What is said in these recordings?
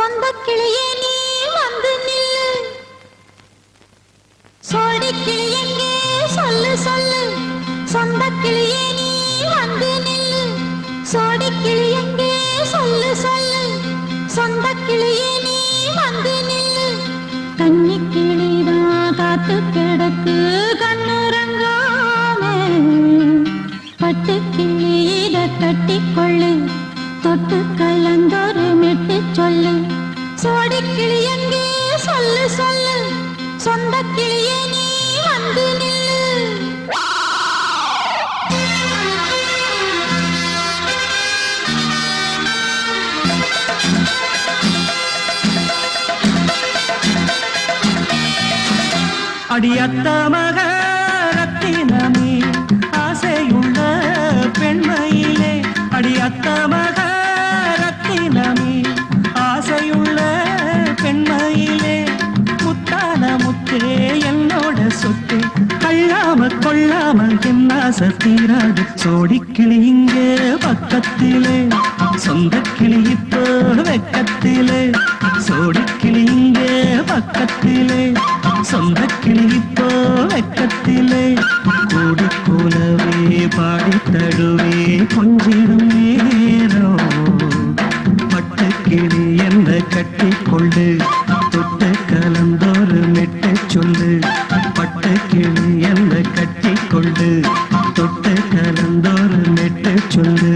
சொந்த கிளியே நீ வந்து நில்லு. சோடி கிளியங்கே சொல்லு சொல்லு. சொந்த கிளியே நீ வந்து நில்லு. சோடி கிளியங்கே சொல்லு சொல்லு. சொந்த கிளியே நீ வந்து நில்லு. கன்னி கிளிதான் காத்து கிடக்கு. சோடி எங்கே? சொல்லு சொல்லு. சொந்த நீ வந்து நில்லு. அடியத்த மக ரத்தினமே ஆசையுள்ள பெண்மையிலே. அடியத்த மக இல்லாமல் என்ன சத்தீராது சோடிக்கிளி இங்கே பக்கத்திலே சொந்த கிளி இப்போ வெக்கத்திலே சோடிக்கிளி இங்கே பக்கத்திலே சொந்த கிளி இப்போ வெக்கத்திலே கூடி போலவே பாடி தடுவே கொஞ்சம் பட்டு கிளி என்ன கட்டி கொண்டு தொட்டு கலந்தோறு மெட்டு சொல்லு.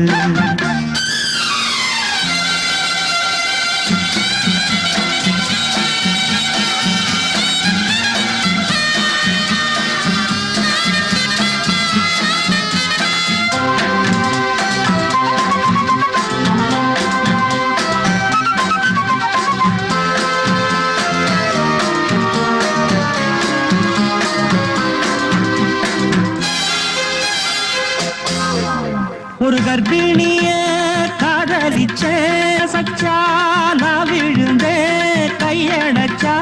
கர்ப்பிணிய காதலிச்ச சச்சா நான் விழுந்தேன் கையடைச்சா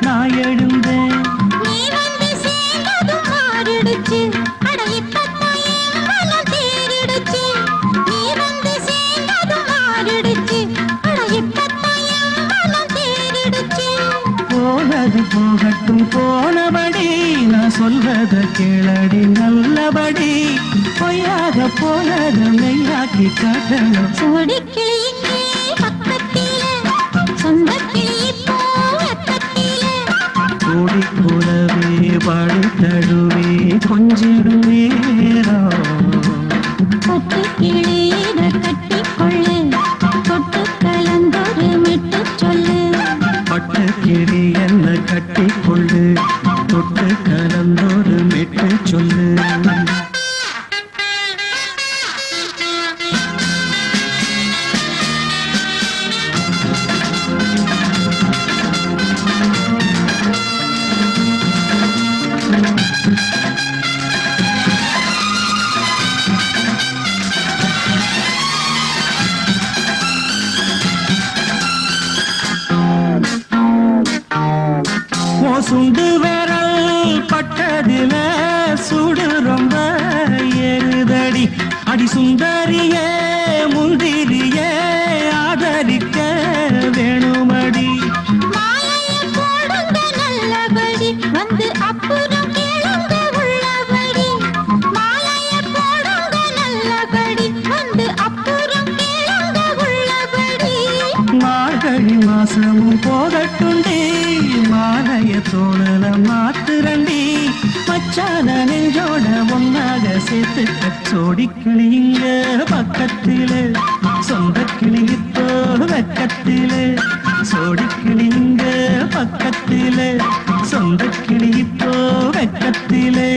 நான் எழுந்தேன் போனது போகட்டும் போனபடி நான் சொல்றத கேளடி நல்லபடி. பொய்யாக போனத மெய்யாக்கி காட்டணும். சோடி கிளி இங்கே பக்கத்திலே சொந்த கிளி இப்போ வெக்கத்திலே கூடி கூடவே பாடி தடுவே கொஞ்சிடும் நேரம். பட்டு கிளி இத கட்டிக்கொள்ளு தொட்டு கலந்தொரு மெட்டு சொல்லு. பட்டு கிளி என்ன கட்டி கொண்டு தொட்டு கலந்தோறு மெட்டு சொல்லு. ஆதரிக்க வேணுமடி. நல்லபடி. வந்து அப்புறம் கேளுங்க கேளுங்க மார்கழி மாசமும் போகட்டுண்டி மாலைய தோழல மாத்துரண்டி. மச்சான நெஞ்சோட ஒன்னாக சேர்த்து சோடி கிளிங்க பக்கத்திலே. சொந்த கிளி உறக்கத்திலே சோடிக்கிளி இங்க பக்கத்திலே சொந்தக்கிளி இப்போ வெக்கத்திலே.